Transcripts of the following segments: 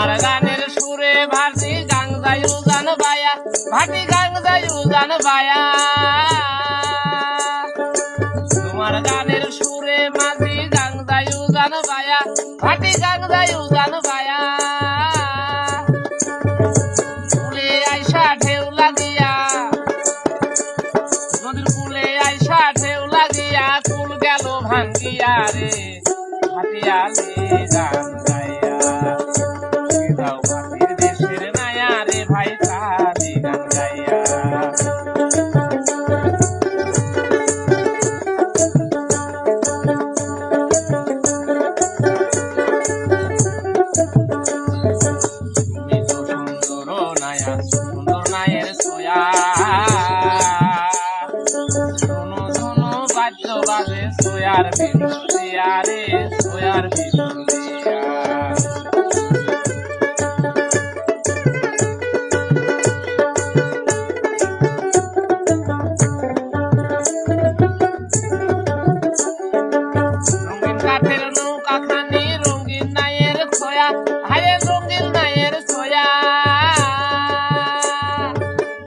আমার গানের সুরে ভাটি গাং যায় উজান বায়া ভাটি গাং যায় উজান বায়া। তোমার গানের সুরে মাঝি গাং যায় উজান বায়া ভাটি গাং যায় উজান বায়া। ফুলে ভাঙ্গিয়া রে রে। গাইয়া তুমি তো সুন্দর নায়া হারের রঙিন মায়ের সোয়া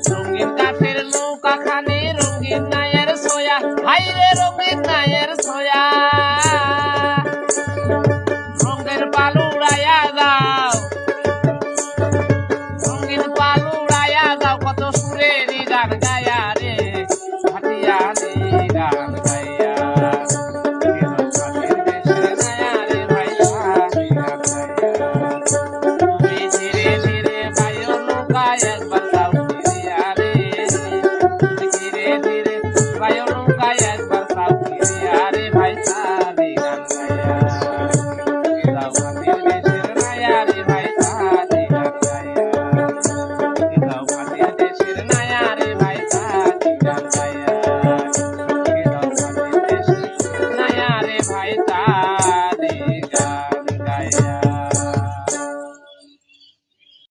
রঙিন কাঠের নৌকা খানে রঙিন মায়ের সোয়া হাইরে রঙিন মায়ের সোয়া রঙের পালু উড়াইয়া যাও রঙিন পালু উড়াইয়া যাও কত সুরেরই গান গায়া রে হাটিয়া গান গায়া।